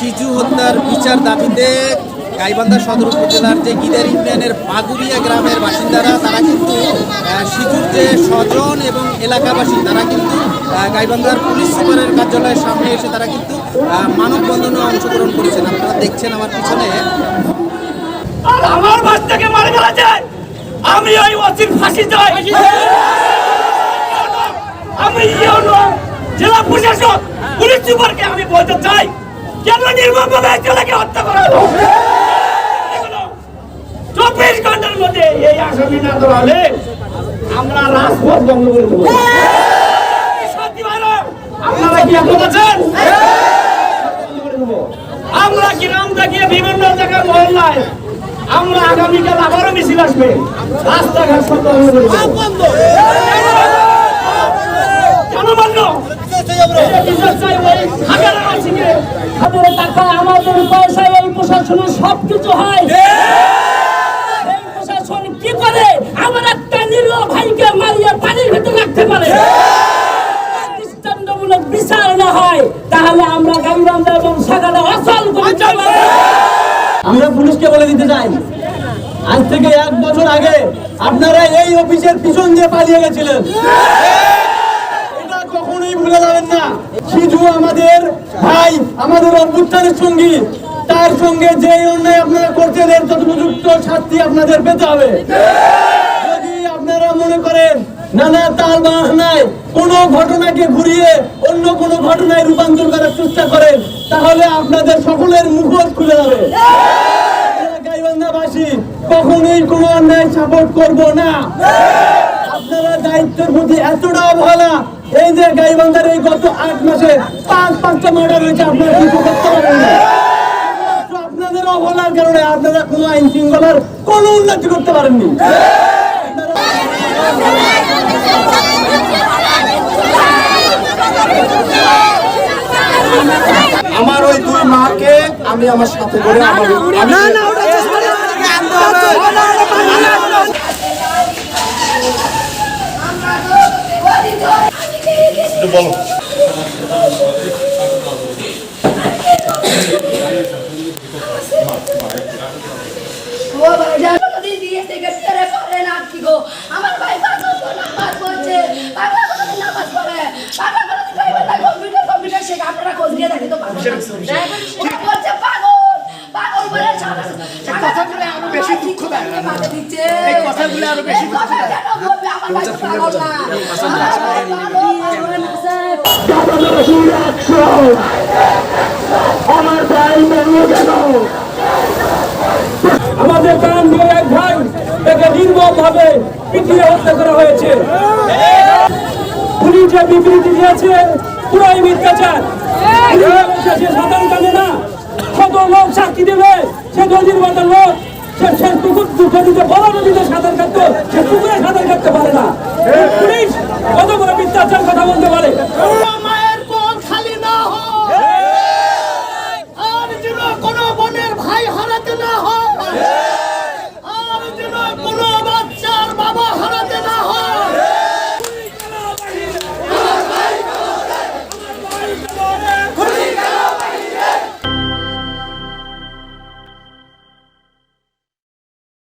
শিশু হত্যার বিচার দাবিতে গাইবান্ধা সদর উপজেলার যে গিদার ইউনিয়নের বাগুরিয়া গ্রামের বাসিন্দারা, তারা কিন্তু শিশুর যে স্বজন এবং এলাকাবাসী, তারা কিন্তু গাইবান্ধার পুলিশ সুপারের কার্যালয়ের সামনে এসে তারা কিন্তু মানববন্ধনে অংশগ্রহণ করেছেন। আপনারা দেখছেন আমার পিছনে। আমার বাচ্চাকে মারে ফেলেছে আমি ওই অচির ফাঁসি চাই। জেলা প্রশাসক, পুলিশ সুপারকে আমি বলতে চাই, কেন নির্মমভাবে ছেলেকে হত্যা করা হলো চব্বিশ ঘণ্টার মধ্যে এই আসামি না ধরালে আমরা রাজপথ বন্ধ করে দেবো আপনারা কি এখন আছেন। আমরা গ্রাম থেকে বিভিন্ন জায়গায় মহল্লায় আমরা আগামীকাল আবারও মিছিল আসবে রাস্তাঘাট সব বন্ধ করে দেবো। কেন বন্ধ? আমাদের টাকা আমাদের পয়সা এই প্রশাসনের সবকিছু হয় এই প্রশাসন কি করে আমার একটা নিরীহ ভাইকে মারিয়ে পানির ভেতর রাখতে পারে দৃষ্টান্তমূলক বিচার না হয় তাহলে আমরা গাইবান্ধা এবং সাগাটা অচল করে। আমরা পুলিশকে বলে দিতে চাই আজ থেকে এক বছর আগে আপনারা এই অফিসের পিছন দিয়ে পালিয়ে গেছিলেন কখনোই ভুলে যাবেন না। শিশু আমাদের ভাই, আমাদের অভ্যুত্থানের সঙ্গী। তার সঙ্গে যে অন্যায় আপনারা করছেন, এর যথোপযুক্ত শাস্তি আপনাদের পেতে হবে। যদি আপনারা মনে করেন নানা তাল বাহানায় কোনো ঘটনাকে ঘুরিয়ে অন্য কোনো ঘটনায় রূপান্তর করার চেষ্টা করেন, তাহলে আপনাদের সকলের মুখোশ খুলে যাবে। গাইবান্ধাবাসী, কখনোই কোনো অন্যায় সাপোর্ট করব না। আপনারা দায়িত্বের প্রতি এতটা অবহেলা এই যে গাইবান্ধার এই গত আট মাসে পাঁচ পাঁচটা মার্ডার হয়েছে আপনারা কিছু করতে পারেন আপনাদের অবহেলার কারণে আপনারা কোনো আইন শৃঙ্খলার কোনো উন্নতি করতে পারেননি। আমার ওই দুই মাকে আমি আমার সাথে করে আমার আমার ভাই কেন আমাদের প্রাণ দিয়ে এক ভাই তাকে নির্মম ভাবে পিটিয়ে হত্যা করা হয়েছে। পুলিশ যে বিবৃতি দিয়েছে পুরাই মিথ্যাচার সে সাধারণ না কত লোক সাক্ষী দেবে। সে নদীর মতো লোক সে নদীতে বড় নদীতে